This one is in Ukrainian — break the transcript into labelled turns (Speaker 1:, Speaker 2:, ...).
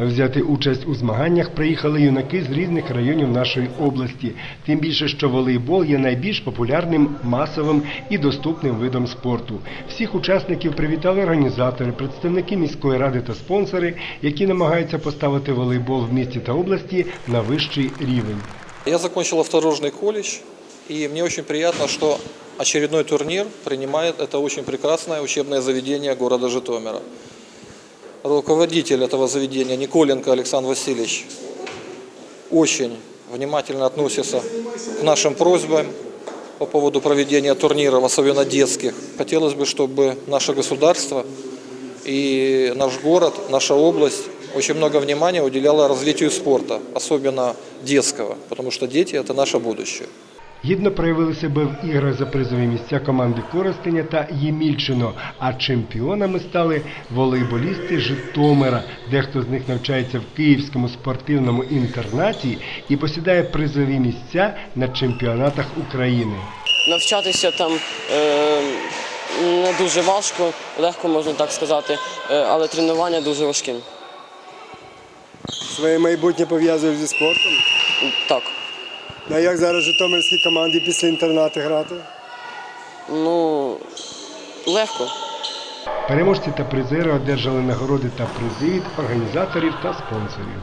Speaker 1: Взяти участь у змаганнях приїхали юнаки з різних районів нашої області. Тим більше, що волейбол є найбільш популярним, масовим і доступним видом спорту. Всіх учасників привітали організатори, представники міської ради та спонсори, які намагаються поставити волейбол в місті та області на вищий рівень.
Speaker 2: Я закончил авторожный колледж, и мне очень приятно, что очередной турнир принимает это очень прекрасное учебное заведение города Житомира. Руководитель этого заведения Николенко Александр Васильевич очень внимательно относится к нашим просьбам по поводу проведения турниров, особенно детских. Хотелось бы, чтобы наше государство и наш город, наша область очень много внимания уделяла развитию спорта, особенно детского, потому что дети – это наше будущее.
Speaker 1: Гідно проявили себе в іграх за призові місця команди Коростеня та Ємільчино, а чемпіонами стали волейболісти Житомира. Дехто з них навчається в Київському спортивному інтернаті і посідає призові місця на чемпіонатах України.
Speaker 3: Навчатися там е, не дуже важко, легко можна так сказати, е, але тренування дуже важкі.
Speaker 4: Своє майбутнє пов'язуєш зі спортом.
Speaker 3: Так.
Speaker 4: А як зараз Житомирській команді після інтернату грати?
Speaker 3: Ну, легко.
Speaker 1: Переможці та призери одержали нагороди та призи від організаторів та спонсорів.